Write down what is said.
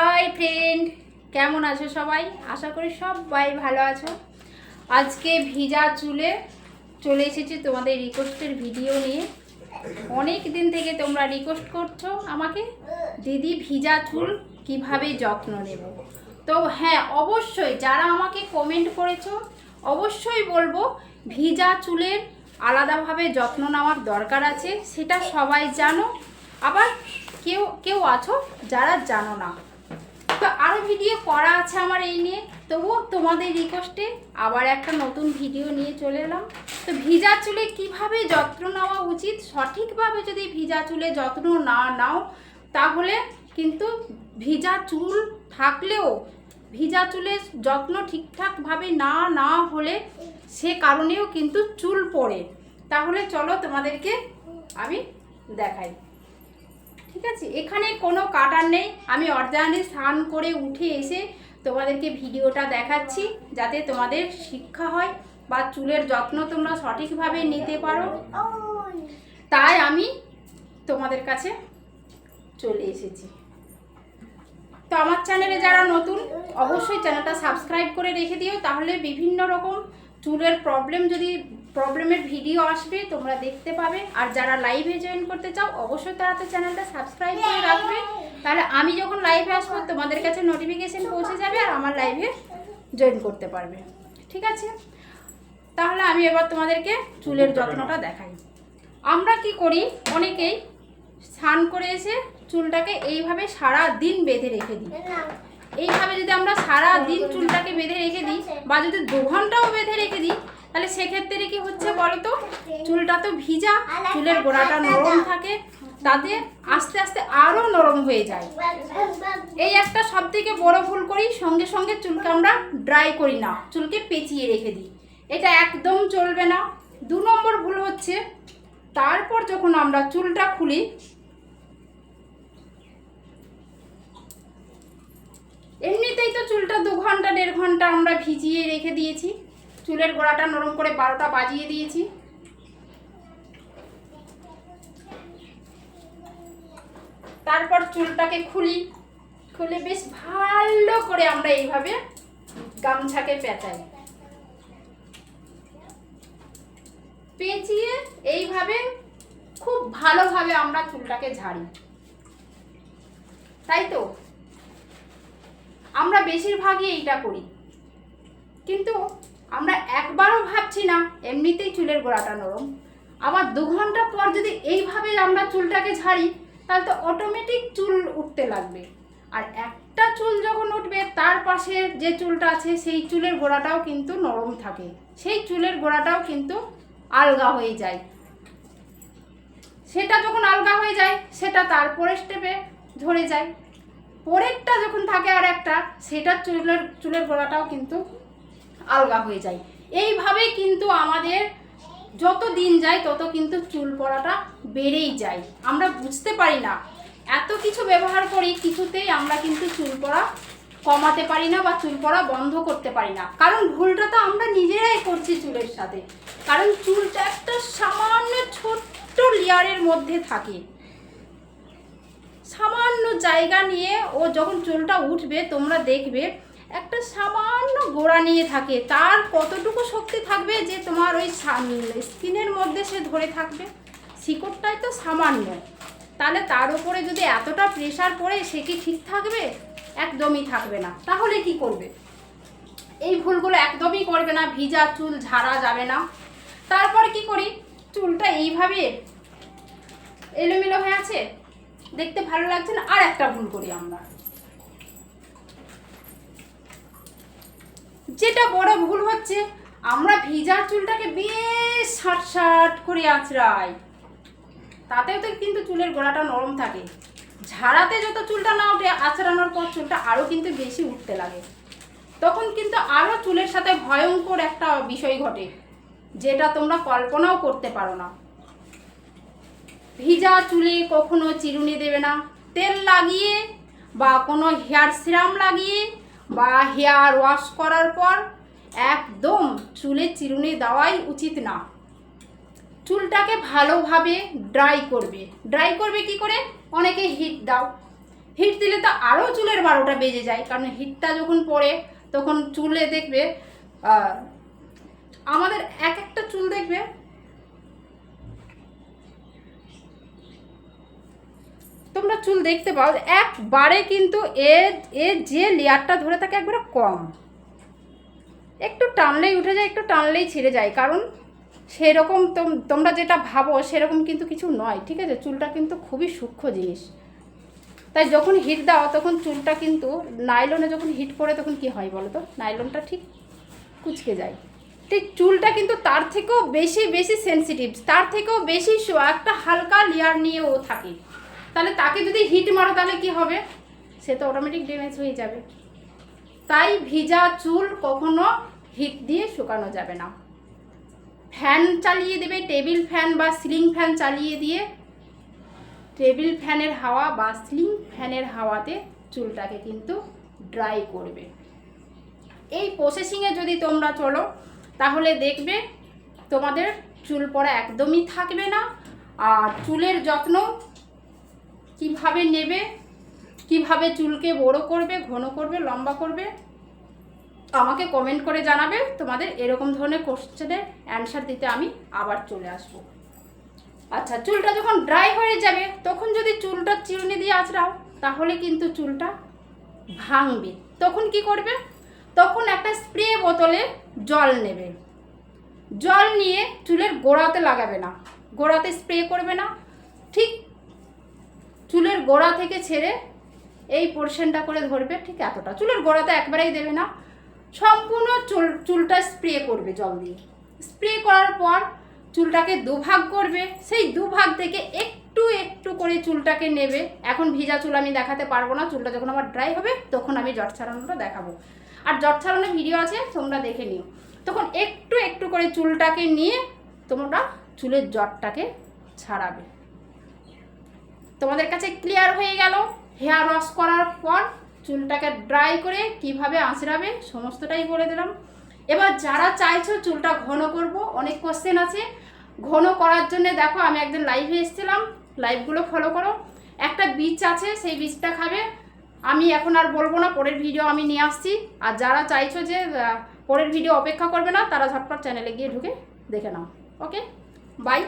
Hi friend, কেমন আছো সবাই? আশা করি সবাই ভালো আছো। আজকে ভিজা চুলে চলে এসেছি তোমাদের রিকোয়েস্টের ভিডিও নিয়ে। অনেক দিন থেকে তোমরা রিকোয়েস্ট করছ আমাকে, দিদি, ভিজা চুল কীভাবে যত্ন নেব? তো হ্যাঁ অবশ্যই যারা আমাকে কমেন্ট করেছ, অবশ্যই বলব, ভিজা চুলের আলাদাভাবে যত্ন নেওয়ার দরকার আছে, সেটা সবাই জানো। আবার কেউ কেউ আছো যারা জানো না। তো আরও ভিডিও করা আছে আমার এই নিয়ে। তবুও তোমাদের রিকোয়েস্টে আবার একটা নতুন ভিডিও নিয়ে চলে এলাম। তো ভিজা চুলে কীভাবে যত্ন নেওয়া উচিত? সঠিকভাবে যদি ভিজা চুলে যত্ন না নাও, তাহলে কিন্তু ভিজা চুল থাকলেও, ভিজা চুলের যত্ন ঠিকঠাকভাবে না না হলে সে কারণেও কিন্তু চুল পড়ে। তাহলে চলো তোমাদেরকে আমি দেখাই। ঠিক আছে? এখানে কোনো কাটার নেই। আমি অর্ধানে স্নান করে উঠে এসে তোমাদেরকে ভিডিওটা দেখাচ্ছি, যাতে তোমাদের শিক্ষা হয় বা চুলের যত্ন তোমরা সঠিকভাবে নিতে পারো। তাই আমি তোমাদের কাছে চলে এসেছি। তো আমার চ্যানেলে যারা নতুন, অবশ্যই চ্যানেলটা সাবস্ক্রাইব করে রেখে দিও। তাহলে বিভিন্ন রকম চুলের প্রবলেম যদি প্রবলেমের ভিডিও আসবে তোমরা দেখতে পাবে। আর যারা লাইভে জয়েন করতে চাও অবশ্যই তারা তো চ্যানেলটা সাবস্ক্রাইব করে রাখবে। তাহলে আমি যখন লাইভে আসব তোমাদের কাছে নোটিফিকেশন পৌঁছে যাবে আর আমার লাইভে জয়েন করতে পারবে। ঠিক আছে? তাহলে আমি এবার তোমাদেরকে চুলের যত্নটা দেখাই। আমরা কি করি? অনেকেই স্নান করে এসে চুলটাকে এইভাবে সারা দিন বেঁধে রেখে দিই। এইভাবে যদি আমরা সারা দিন চুলটাকে বেঁধে রেখে দিই বা যদি দু ঘন্টাও বেঁধে রেখে দিই তাহলে সেক্ষেত্রে কি হচ্ছে বলো তো চুলটা তো ভিজা, চুলের গোড়াটা নরম থাকে, তাতে আস্তে আস্তে আরও নরম হয়ে যায়। এই একটা সব থেকে বড় ভুল করি, সঙ্গে সঙ্গে চুলকে আমরা ড্রাই করি না, চুলকে পেঁচিয়ে রেখে দিই। এটা একদম চলবে না। দু নম্বর ভুল হচ্ছে, তারপর যখন আমরা চুলটা খুলি, এমনিতেই তো চুলটা দু ঘণ্টা, দেড় ঘণ্টা আমরা ভিজিয়ে রেখে দিয়েছি। চুলের গোড়াটা নরম করে বারোটা বাজিয়ে দিয়েছি। তারপর চুলটাকে খুলি। খুলে বেশ ভালো করে আমরা এইভাবে গামছাকে পেঁচাই। পেঁচিয়ে এইভাবে খুব ভালোভাবে আমরা চুলটাকে ঝাড়ি। তাই তো? আমরা বেশিরভাগই এইটা করি। কিন্তু ভাবছি না, এমনিতেই চুলের গোড়াটা নরম। আবার দু ঘণ্টা পর যদি এইভাবে আমরা চুলটাকে ঝাড়ি, তাহলে তো অটোমেটিক চুল উঠতে লাগবে। আর একটা চুল যখন উঠবে, তার পাশে যে চুলটা আছে, সেই চুলের গোড়াটাও কিন্তু নরম থাকে। সেই চুলের গোড়াটাও কিন্তু আলগা হয়ে যায়। সেটা যখন আলগা হয়ে যায়, সেটা তারপরে স্টেপে ধরে যায়। পরেরটা যখন থাকে আর একটা, সেটা চুলের চুলের গোড়াটাও কিন্তু আলগা হয়ে যায়। এইভাবে কিন্তু আমাদের যত দিন যায়, তত কিন্তু চুল পড়াটা বেড়েই যায়। আমরা বুঝতে পারি না। এত কিছু ব্যবহার করি কিছুতেই আমরা কিন্তু চুল পড়া কমাতে পারি না বা চুল পড়া বন্ধ করতে পারি না। কারণ ভুলটা তো আমরা নিজেরাই করছি চুলের সাথে। কারণ চুলটা একটা সামান্য ছোট্ট লেয়ারের মধ্যে থাকে। সামান্য জায়গা নিয়ে ও যখন চুলটা উঠবে, তোমরা দেখবে একটা সামান্য নিয়ে থাকে। তার কতটুকু শক্তি থাকবে যে তোমার ওই স্কিনের মধ্যে সে ধরে থাকবে? শিকড়টাই তো সামান্য। তাহলে তার উপরে যদি এতটা প্রেশার পড়ে, সে কি ঠিক থাকবে? একদমই থাকবে না। তাহলে কি করবে? এই ভুলগুলো একদমই করবে না। ভিজা চুল ঝাড়া যাবে না। তারপরে কি করি? চুলটা এইভাবে এলোমেলো হয়ে আছে। দেখতে ভালো লাগছে না? আর একটা ভুল করি আমরা। যেটা বড় ভুল হচ্ছে, আমরা ভিজার চুলটাকে বেশ শার্ট শার্ট করে আঁচড়াই। তাতেও তো কিন্তু চুলের গোড়াটা নরম থাকে। ঝাড়াতে যত চুলটা না ওঠে, আঁচড়ানোর পর চুলটা আরও কিন্তু বেশি উঠতে লাগে। তখন কিন্তু আরও চুলের সাথে ভয়ঙ্কর একটা বিষয় ঘটে, যেটা তোমরা কল্পনাও করতে পারো না। ভিজা চুলে কখনো চিরুনি দেবে না। তেল লাগিয়ে বা কোনো হেয়ার সিরাম লাগিয়ে বা হেয়ার ওয়াশ করার পর একদম চুলে চিরুনি দেওয়াই উচিত না। চুলটাকে ভালোভাবে ড্রাই করবে। ড্রাই করবে কি করে? অনেকে হিট দাও। হিট দিলে তো আরও চুলের বারোটা বেজে যায়, কারণ হিটটা যখন পড়ে, তখন চুলে দেখবে আমাদের এক একটা চুল দেখবে তোমরা চুল দেখতে পাও, একবারে কিন্তু এ এর যে লেয়ারটা ধরে থাকে একবারে কম। একটু টানলেই উঠে যায়, একটু টানলেই ছিঁড়ে যায়, কারণ সেরকম তোম- তোমরা যেটা ভাবো সেরকম কিন্তু কিছু নয়, ঠিক আছে? চুলটা কিন্তু খুবই সূক্ষ্ম জিনিস। তাই যখন হিট দাও, তখন চুলটা কিন্তু নাইলনে যখন হিট পড়ে, তখন কি হয় বলো তো? নাইলনটা ঠিক কুচকে যায়। ঠিক চুলটা কিন্তু তার থেকেও বেশি বেশি সেনসিটিভ তার থেকেও বেশি একটা হালকা লেয়ার নিয়েও থাকে। তাহলে তাকে যদি হিট মারো তাহলে কি হবে? সে তো অটোমেটিক ড্যামেজ হয়ে যাবে। তাই ভিজা চুল কখনো হিট দিয়ে শুকানো যাবে না। ফ্যান চালিয়ে দেবে, টেবিল ফ্যান বা সিলিং ফ্যান চালিয়ে দিয়ে। টেবিল ফ্যানের হাওয়া বা সিলিং ফ্যানের হাওয়াতে চুলটাকে কিন্তু ড্রাই করবে। এই প্রসেসিংয়ে যদি তোমরা চলো, তাহলে দেখবে তোমাদের চুল পড়া একদমই থাকবে না। আর চুলের যত্ন কীভাবে নেবে? কীভাবে চুলকে বড় করবে, ঘন করবে, লম্বা করবে? আমাকে কমেন্ট করে জানাবে। তোমাদের এরকম ধরনের কোশ্চেনের অ্যান্সার দিতে আমি আবার চলে আসব। আচ্ছা চুলটা যখন ড্রাই হয়ে যাবে, তখন যদি চুলটা চিরুনি দিয়ে আঁচড়াও, তাহলে কিন্তু চুলটা ভাঙবে। তখন কি করবে? তখন একটা স্প্রে বোতলে জল নেবে। জল নিয়ে চুলের গোড়াতে লাগাবে না। গোড়াতে স্প্রে করবে না। ঠিক চুলের গোড়া থেকে ছেড়ে এই পোর্শনটা করে ধরবে, ঠিক এতটা। চুলের গোড়াতে একবারেই দেবে না। সম্পূর্ণ চুল, চুলটা স্প্রে করবে জল দিয়ে। স্প্রে করার পর চুলটাকে দুভাগ করবে। সেই দুভাগ থেকে একটু একটু করে চুলটাকে নেবে। এখন ভিজা চুল আমি দেখাতে পারব না। চুলটা যখন আমার ড্রাই হবে, তখন আমি জট ছাড়ানোটা দেখাবো। আর জট ছাড়ানোর ভিডিও আছে, তোমরা দেখে নিও। তখন একটু একটু করে চুলটাকে নিয়ে তোমরা চুলের জটটাকে ছাড়াবে। তোমাদের কাছে ক্লিয়ার হয়ে গেল। হেয়ার ওয়াশ করার পর চুলটাকে ড্রাই করে কীভাবে আঁচড়াবে সমস্তটাই বলে দিলাম। এবার যারা চাইছো চুলটা ঘন করব, অনেক কোশ্চেন আছে। ঘন করার জন্য দেখো আমি একদিন লাইভে এসেছিলাম লাইভগুলো ফলো করো। একটা বীজ আছে, সেই বীজটা খাবে। আমি এখন আর বলব না, পরের ভিডিও আমি নিয়ে আসছি। আর যারা চাইছো যে পরের ভিডিও অপেক্ষা করবে না, তারা ঝটপট চ্যানেলে গিয়ে ঢুকে দেখে নাও। Okay bye